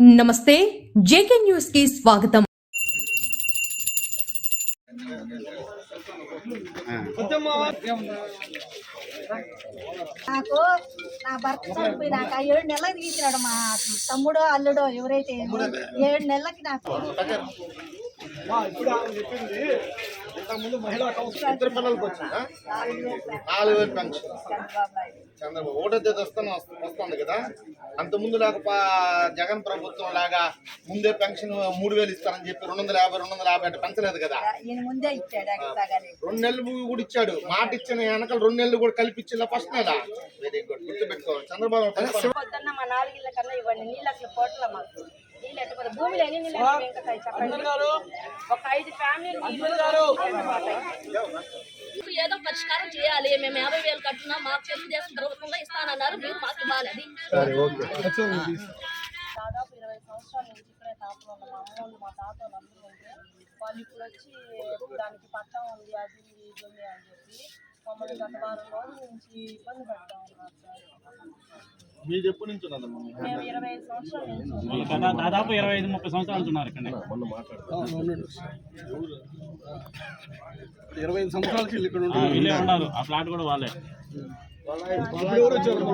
నమస్తే జేకే న్యూస్కి స్వాగతం. నాకు నా భర్త చనిపోయినాక ఏడు నెలలకు తీసినాడు మా తమ్ముడు అల్లుడు ఎవరైతే ఏడు నెలలకి నాకు ఇప్పుడు ఆమె చెప్పింది ఇంతకుముందు మహిళా కౌన్సిల్ ఇద్దరు పిల్లలకి వచ్చిందా నాలుగు వేలు పెన్షన్. చంద్రబాబు. ఒకటో తేదీ వస్తాను వస్తుంది కదా? అంత ముందు లాగా పా- జగన్ ప్రభుత్వం లాగా ముందే పెన్షన్ మూడు వేలు ఇస్తారని చెప్పి రెండు వందల యాభై రెండు వందల యాభై అంటే పెంచలేదు కదా. రెండు నెలలు కూడా ఇచ్చాడు. మాట ఇచ్చిన వెనకాల రెండు నెలలు కూడా కలిపి ఫస్ట్ నెల. వెరీ గుడ్ గుర్తుపెట్టుకోవాలి చంద్రబాబు ఒక ఐదు ఫ్యామిలీలు ఏదో పరిష్కారం చేయాలి. మేము యాభై వేలు కట్టినా మాకు తెలుగుదేశం ప్రభుత్వంలో ఇస్తానన్నారు. మీరు మాకు ఇవ్వాలి అది దాదాపు ఇరవై సంవత్సరాల నుంచి ఇక్కడే తాపలో ఉన్న మా అమ్మోళ్ళు మా తాత అందరూ ఉంటే వాళ్ళు ఇప్పుడు వచ్చి దానికి పట్టం ఉంది అది ఇది ఉంది అని చెప్పి మమ్మల్ని గత వారం రోజుల నుంచి ఇబ్బంది పెడతా మీరు ఎప్పటి నుంచి ఉన్నదమ్మా దాదాపు ఇరవై ఐదు ముప్పై సంవత్సరాలు ఉన్నారు ఇక్కడ. ఇరవై ఐదు సంవత్సరాలకి ఇక్కడ వీళ్ళే ఉన్నారు. ఆ ప్లాట్ కూడా వాళ్ళే.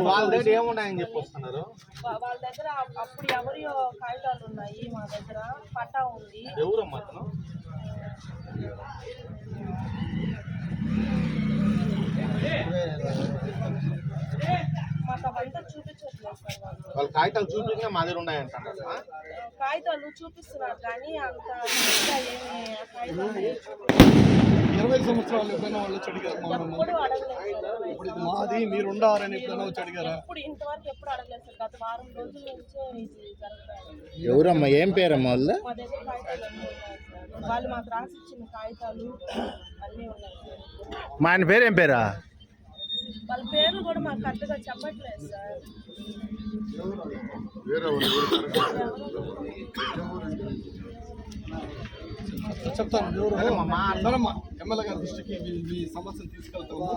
వాళ్ళ దగ్గర ఏమున్నాయని చెప్పి వస్తున్నారు? వా- వాళ్ళ దగ్గర అప్పుడు ఎవరియో కాగితాలు ఉన్నాయి మా దగ్గర. పట్టా ఉంది. ఎవరమ్మా అతను మాకు అవంతా చూపించట్లేదు సార్ వాళ్ళు కాగితాలు చూపించినా మా దగ్గర ఉన్నాయంటారు కాగితాలు చూపిస్తున్నారు కానీ అంత ఇరవై సంవత్సరాలు ఎప్పుడైనా వాళ్ళు వచ్చి అడిగారు? ఇప్పుడు ఇది మాది మీరు ఉండారని ఎప్పుడైనా వచ్చి అడిగారా? ఎప్పుడు ఇంతవరకు ఎప్పుడు అడగలేదు సార్. గత వారం రోజుల నుంచే ఇది జరుగుతుంది. ఎవరమ్మా? ఏం పేరమ్మా వాళ్ళు మా దగ్గర కాగితాలు ఉన్నాయి వాళ్ళు మాకు రాసిచ్చిన కాగితాలు అన్నీ ఉన్నాయి సార్. మా ఆయన పేరు ఏం పేరా? వాళ్ళ పేర్లు కూడా మాకు కరెక్ట్గా చెప్పట్లేదు సార్. చెప్తాను ఎవరు? ఎమ్మెల్యే గారి దృష్టికి మీ సమస్యను తీసుకెళ్తాము